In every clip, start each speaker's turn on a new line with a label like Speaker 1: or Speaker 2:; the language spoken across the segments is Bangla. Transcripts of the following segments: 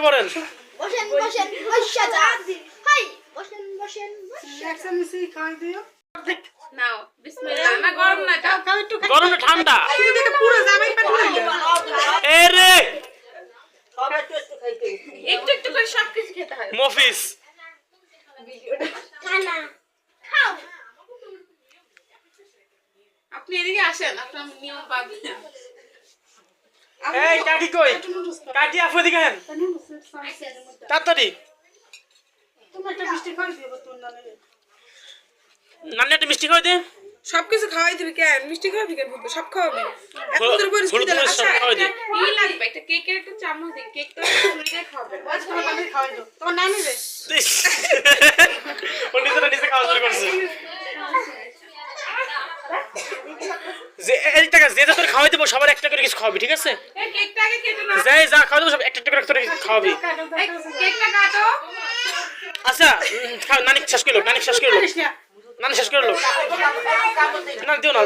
Speaker 1: বসেন বসেন বসে পড়েন।
Speaker 2: বসেন বসেন বসে যান হাই বসেন বসেন বসে
Speaker 3: একসাথে দিও
Speaker 4: নাও বিসমিল্লাহ না গরম না এটা
Speaker 3: খাও একটু
Speaker 1: গরম ঠান্ডা।
Speaker 3: তুমি দেখে পুরো জামাই পেট হয়ে গেল।
Speaker 1: এ রে!
Speaker 4: একটু একটু করে সব কিছু খেতে হয়
Speaker 1: মফিস।
Speaker 2: খানা খাও।
Speaker 4: আপনি এদিকে আসেন আপনার নিয়ম পাবেন
Speaker 1: এই কাকি কই? কাকি আপু এদিকে হেন তাড়াতাড়ি।
Speaker 3: তুমি একটা মিষ্টি খাওয়াই তোর
Speaker 1: খাওয়াই দে।
Speaker 5: সবকিছু খাওয়াই দিবি কেন মিষ্টি খাওয়াবি কেন বলব সব খাওয়াবি। এত তোর বয়স কি
Speaker 1: হলুদ
Speaker 5: দিলে
Speaker 1: মরিচ সব
Speaker 5: আচ্ছা।
Speaker 1: খাওয়াই
Speaker 4: লাগবে? একটা কেকের একটা চামচ দিন কেক তো নিজে খাবেন
Speaker 3: আজ তোমার নানি খাওয়াই দিও। তোমার নানি রে।
Speaker 1: ইস। ও নিজে খাওয়া শুরু করছে। যে এই টাকা যে তোর খাওয়াই দেবো সবার একটা করে কিছু খাওয়াবি ঠিক আছে? যাই যা খাওয়া দেবো সব একটা একটা করে খাওয়াবি।
Speaker 4: এই কেকটা কাটো।
Speaker 1: আচ্ছা নানি শেষ করল নানি শেষ করল নানি শেষ করল না দিও না।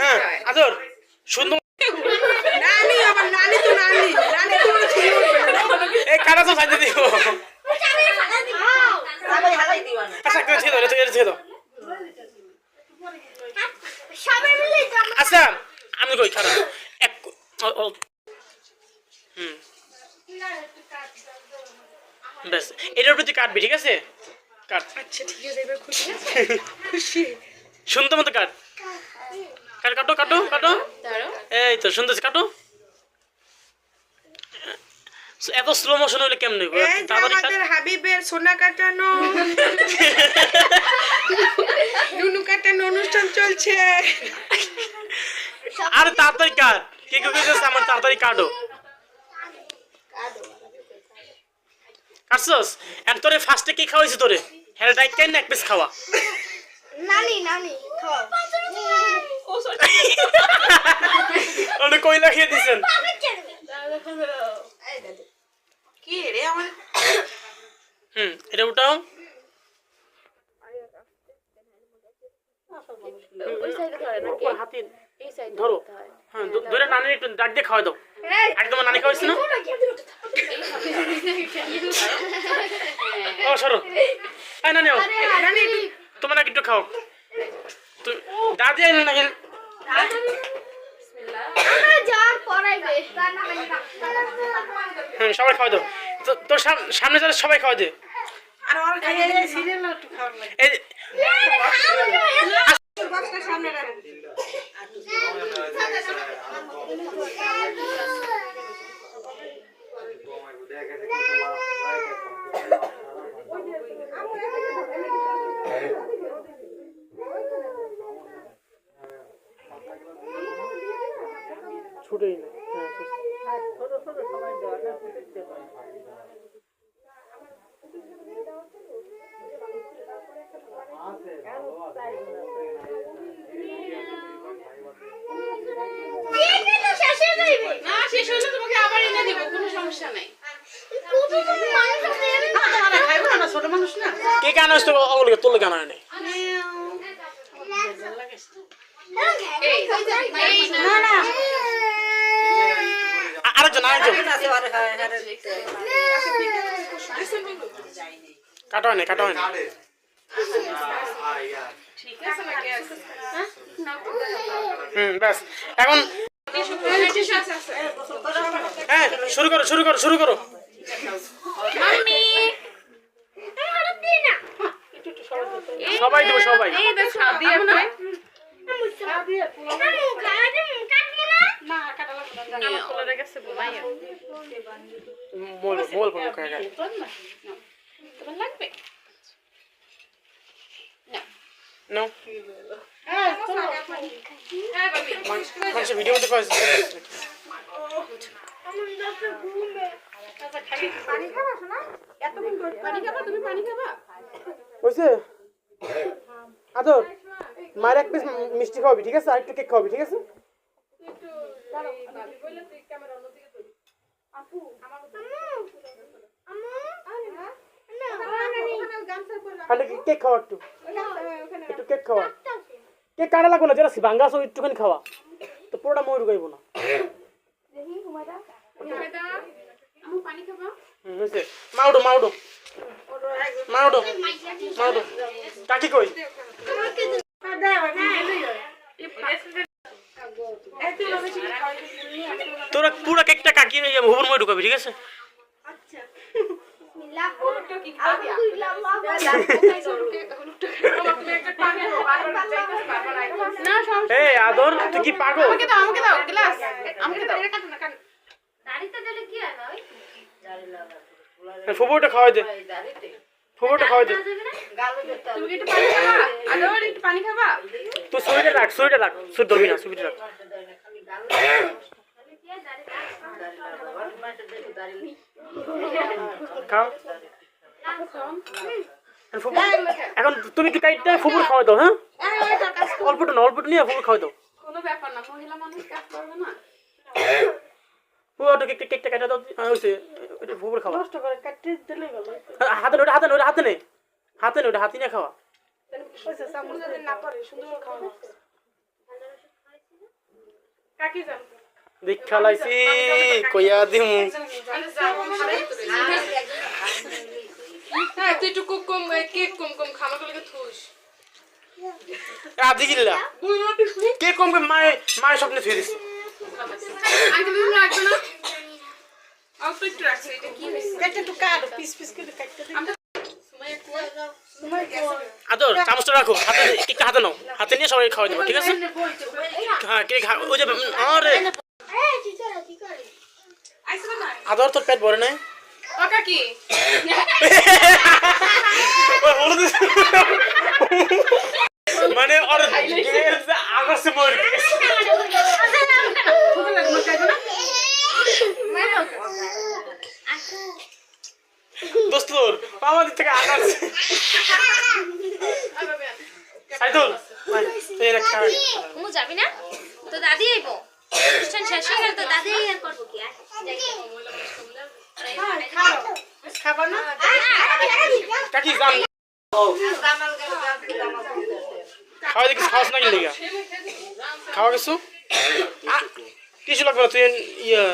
Speaker 4: হ্যাঁ।
Speaker 1: হ্যাঁ। আদর। সুন্দর
Speaker 5: নানি আমার নানি তো নানি। নানি তো ছুঁয়ে
Speaker 1: এই কারা তো সাইতে দিও।
Speaker 2: খাও
Speaker 1: আচ্ছা ছেড়ে দাও ছেড়ে দাও আচ্ছা আমি কই খারাপ এক হুম। ব্যাস এটার প্রতি কাটবি ঠিক আছে? কাট।
Speaker 5: আচ্ছা ঠিক আছে এবার খুশি খুশি।
Speaker 1: সুন্দর মতো কাট। কাট কাটো কাটো কাটো। এই তো সুন্দর কাটো। এত স্লো মোশন হলে কেমনে।
Speaker 5: আমাদের হাবিবের সোনা কাটানো। নুনু কাটানো অনুষ্ঠান চলছে।
Speaker 1: আরে তাড়াতাড়ি কাট। কে কে কইতেছে আমার? তাড়াতাড়ি কাটো। কাটছস? এন্ড তোরে ফার্স্টে কি খাওয়াইছি তোরে? হেল ডাইট কেন এক পিস খাওয়া?
Speaker 2: নানি নানি খাও
Speaker 1: ওনে কইলা খেয়ে দিছেন?
Speaker 5: কি রে আমার?
Speaker 1: হুম এটা উঠাও।
Speaker 4: ওই সাইডে ধরে।
Speaker 1: হ্যাঁ ধরে নানি একটু ডাক দিয়ে খাওয়াই দাও। একদম নানি খাওয়াইছি না ও সরো। এই নানি ও
Speaker 2: নানি
Speaker 1: তোমার নাকি একটু খাও। দাদি আইলে নাকি?
Speaker 2: পরাইবে
Speaker 1: সবাই দাও। তো- তোর সাম- সামনে যারা সবাই খাওয়াই দে।
Speaker 5: আর ওর খাইয়ে
Speaker 3: সিরিয়াল একটু খাওয়ার
Speaker 1: এই
Speaker 5: বক্সটা সামনে রাখ।
Speaker 1: ছুটেই না হ্যাঁ
Speaker 2: শেষ হয়ে যাইবে
Speaker 4: না শেষ হলে তোমাকে আবার এনে দেবো কোনো সমস্যা নাই।
Speaker 3: ছোট মানুষ না।
Speaker 1: কে কেন আসতো ওগুলো তোর কেন আনে আরেকজন আরেকজন। কাটা হয় না কাটা হয় হুম ব্যাস। এখন হ্যাঁ শুরু করো শুরু করো শুরু করো। সবাই দেবো সবাই।
Speaker 4: এই দেখো দিয়ে না?
Speaker 3: না কাটা লাগবে না
Speaker 1: আদর, মায়ের এক পিস মিষ্টি খাওয়াবি, ঠিক আছে? আর একটু কেক খাওয়াবি, ঠিক আছে? কেক খাওয়া একটু? একটু কেক খাওয়া। কেক কাটা লাগবে না যেটা ভাঙ্গা আছে একটুখানি খাওয়া তো পুরোটা ময়ূর গাইব না
Speaker 4: আমু পানি খাবা
Speaker 1: হুম, হয়েছে মাউডো মাউডো মাউডো মাউডো কাকি কই তোরা পুরো কেকটা কাকি হুবুর মই ঢুকাবি ঠিক আছে
Speaker 4: সব
Speaker 1: এই আদর তুই কি পাগল?
Speaker 4: আমাকে দাও আমাকে দাও গ্লাস আমাকে দাও।
Speaker 1: ফুবুরটা খাওয়াই দে। ফুবুরটা খাওয়াই দে।
Speaker 4: তুমি একটু পানি খাবা আদর একটু পানি খাবা
Speaker 1: তুই সুইটা রাখ সুইটা রাখ। সুই ধরবি না সুইটা রাখ। খাও। এখন তুমি কি কাইটটা ফুবুর খাওয়াই দাও হ্যাঁ? অল্পটা না অল্পটা নিয়ে ফুবুর খাওয়াই দাও।
Speaker 4: কোনো ব্যাপার না মহিলা মানুষ কাজ করবে না।
Speaker 1: পুরোটা কেকটা কেকটা কাটা দাও হ্যাঁ, হয়েছে এটা খাওয়া।
Speaker 3: কষ্ট করে কাটতে দিলে গেল
Speaker 1: হাতে ওটা হাতে ওটা হাতে নে। হাতে নে ওটা হাতি নিয়ে খাওয়া।
Speaker 3: হয়েছে চামচ যদি না পারে সুন্দর করে খাওয়া কাকি যান
Speaker 1: দীক্ষা লাইছি কইয়া দিমু।
Speaker 4: হ্যাঁ তুই একটু কুক কম কেক কম কম খামার গুলোকে থুস।
Speaker 1: আদি গিল্লা? কে কম মায়ে স্বপ্নে থুয়ে দিছি
Speaker 4: আগে তুমি রাখবে না। অল্প একটু রাখছি এটা কি হয়েছে?
Speaker 3: কাটতে একটু কাটো পিস পিস করে কাটতে দিই
Speaker 4: আমরা সময় কুয়া।
Speaker 3: সময় কই
Speaker 1: আদর চামচটা রাখো হাতে কেকটা হাতে নাও। হাতে নিয়ে সবাই খাওয়াই দেবো ঠিক আছে? হ্যাঁ কেক খা- ওই যে আরে। আদর তোর পেট ভরে নাই?
Speaker 4: ও কাকি
Speaker 1: মানে ওর আগস্টে মরে গেছে
Speaker 4: কোথা লাগবে খাইবে না
Speaker 1: দোস্ত তোর পাওয়া দিক থেকে আগাচ্ছে সাইদুল এই রে খা
Speaker 2: মু যাবি না তো দাদি আইব অনুষ্ঠান শেষ হয়ে গেল তো দাদি আর করব কি আর
Speaker 3: খাবা না
Speaker 1: কাকি যান খাওয়া দেখি খাওয়াস না গেলি খাওয়া কিছু কিছু লাগবে তুই ইয়ে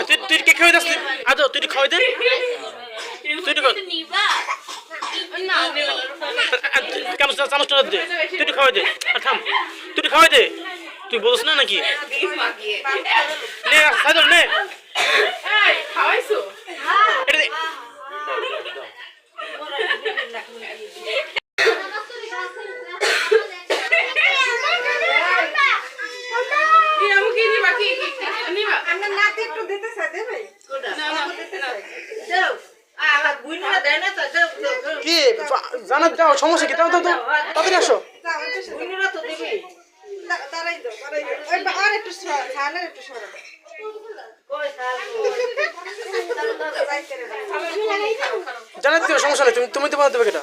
Speaker 1: তুই তুই কে খাওয়াই দাস আদো, তুই খাওয়াই দে তুই কেন চামচটা দে তুই খাওয়াই দে আর থাম তুই খাওয়াই দে তুই বলছ না নাকি নে সাইদুল নে
Speaker 3: আমরা একটু দিতে চাই দেবে
Speaker 4: না না
Speaker 1: কি? জানা যাও সমস্যা কি? দাও দাও তাড়াতাড়ি আসো।
Speaker 3: তারাই দাও তারাই দাও ওই বা- আর একটু সর ছালের একটু সর
Speaker 1: জানা দিও সমস্যা নেই। তুমি তুমি তো বানাতে দেবে কেটা।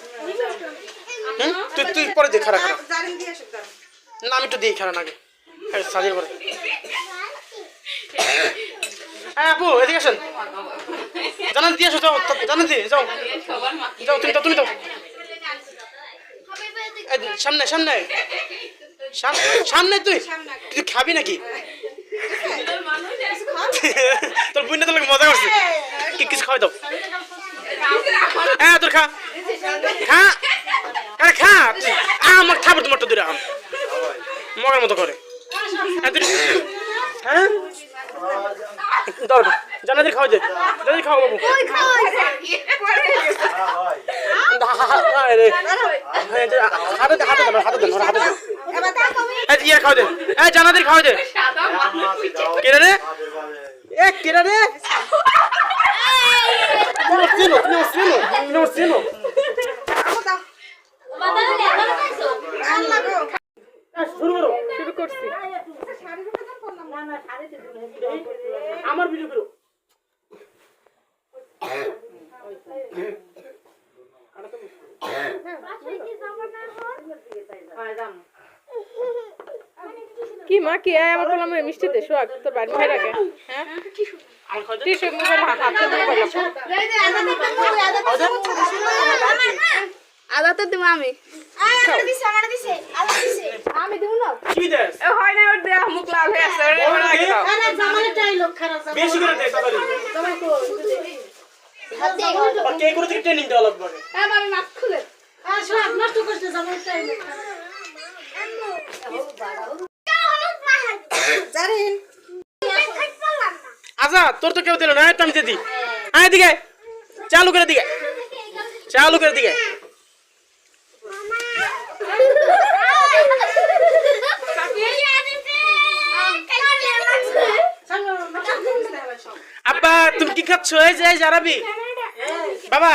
Speaker 1: হুম? তুই তুই পরে
Speaker 3: দিয়ে দাও
Speaker 1: না, আমি একটু দিই খারা আগে। হ্যাঁ পরে। হ্যাঁ আপু, এদিকে আসেন। জানান দিয়ে আসো যাও তা- জানান দিয়ে যাও। যাও তুমি তো তুমি তো সামনে সামনে। সাম- সামনে তুই। তুই খাবি নাকি? তোর বুঝলে তোর মজা করছে। কি কিছু খাওয়াই দাও। হ্যাঁ তোর খা। খা। আরে খা আমার খাবার তোমারটা দূরে আম। মগার মতো করে। হ্যাঁ, তুই- জানাদি খাওয়া যায় জানাদি খাওয়া বাবু। কই খাওয়া যায় রে। হাতে দে হাতে দেন হাতে ওর হাতে দেন এই ইয়ে খাওয়া দে। এই জানাদির খাওয়া দে। কে রে এ কে রে তুমি চিনো তুমি চিনো তুমি আমার চিনো এ, শুরু করো শুরু করছি আমার ভিডিও করো
Speaker 5: কি মা কি? আয় আমার বললাম মিষ্টি দে সোয়াগ তোর বাড়ি মায়ের আগে হ্যাঁ? টিসু
Speaker 2: আদা তো দিব আমি। আমি দিব না?
Speaker 1: কি দেস?
Speaker 5: এ হয় না ওর দেহ মুখ লাল হয়ে আছে ওরে
Speaker 1: ওরে দে।
Speaker 3: খারাপ জামালে চাইলো খারাপ জামালে
Speaker 1: বেশি করে দে তাড়াতাড়ি
Speaker 3: জামাই কো
Speaker 2: হাত দে
Speaker 1: কে করে থেকে ট্রেনিং দেওয়া লাগবে।
Speaker 2: হ্যাঁ আমি খুলে।
Speaker 3: আর সব নষ্ট করতে জামালে চাইলো
Speaker 1: আজা তোর তো কেউ দিল না একটা আমি দিয়ে দিই। আয় দিকে চালু করে দিকে। চালু করে দিকে। আব্বা তুমি কি খাচ্ছ? এই যে আরবি। বাবা।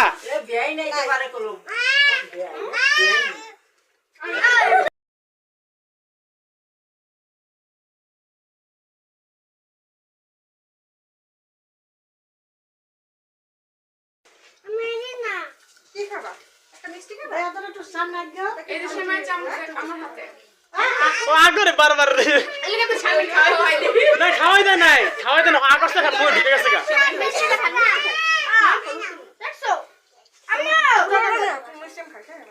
Speaker 5: কি খাবা একটা মিষ্টি খাবা
Speaker 3: দয়া করে একটু সামনে গিয়ে
Speaker 4: এই যে সেমাই চামচ আমার হাতে
Speaker 1: ও আগরে বারবার রে
Speaker 4: এলাকা তো স্বামী খাওয়া হয়নি
Speaker 1: না খাওয়াই দেয় নাই খাওয়াই দেয় না আকস্তা খান মুই ঢুকে গেছে গা
Speaker 5: মিষ্টি খাই খাই না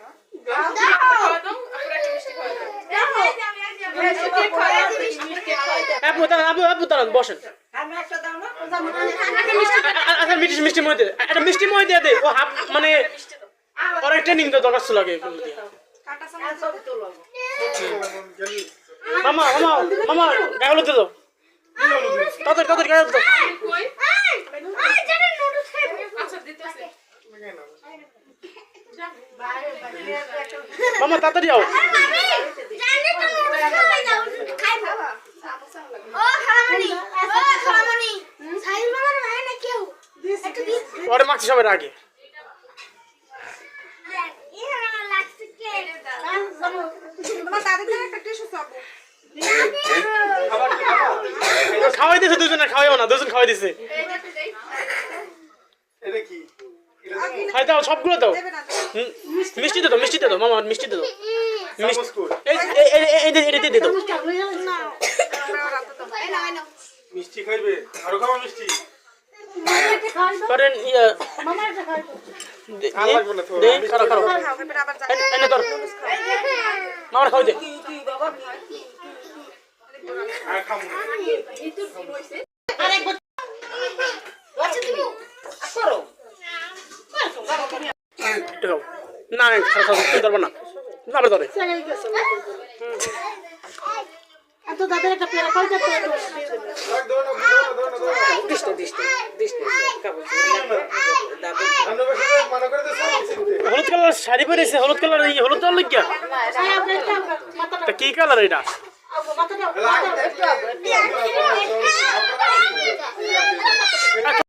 Speaker 4: খাওয়া দাও আমরা একটা মিষ্টি খাওয়া দাও
Speaker 1: আপু আপু আপু বসেন আচ্ছা মিষ্টি মিষ্টি মই দে। একটা মিষ্টি মই দিয়ে দে। ও হাফ মানে ওর ট্রেনিং তো দরকার ছিল আগে। মামা মামা মামা, গায়ে হলুদ দিল তাদের তাদের গায়ে হলুদ মামা, তাড়াতাড়ি আও। ওরে মাখছি সবার আগে খাওয়াই দিছে দুজনে খাওয়াইও না দুজন খাওয়াই দিছে
Speaker 6: এটা
Speaker 1: খাই দাও সবগুলো দাও
Speaker 5: দেবে
Speaker 1: মিষ্টি দে দাও মিষ্টি দে দাও মামা মিষ্টি দে দাও
Speaker 6: চামচ
Speaker 1: এই এই এই দাও
Speaker 6: মিষ্টি খাইবে? আরও খাওয়া মিষ্টি?
Speaker 1: করেন ইয়া।
Speaker 3: মামার
Speaker 5: খাও
Speaker 1: দে
Speaker 6: না।
Speaker 2: আচ্ছা
Speaker 1: ধরবা ধরে।
Speaker 3: চাই দাদার একটা পেয়ারা
Speaker 6: মানা দিয়েছে, চামচ দিতে।
Speaker 1: হলুদ কালার শাড়ি পরেছে হলুদ কালার এই হলুদ কালার লাগিয়া তা কি কালার এটা?
Speaker 3: মাথাটা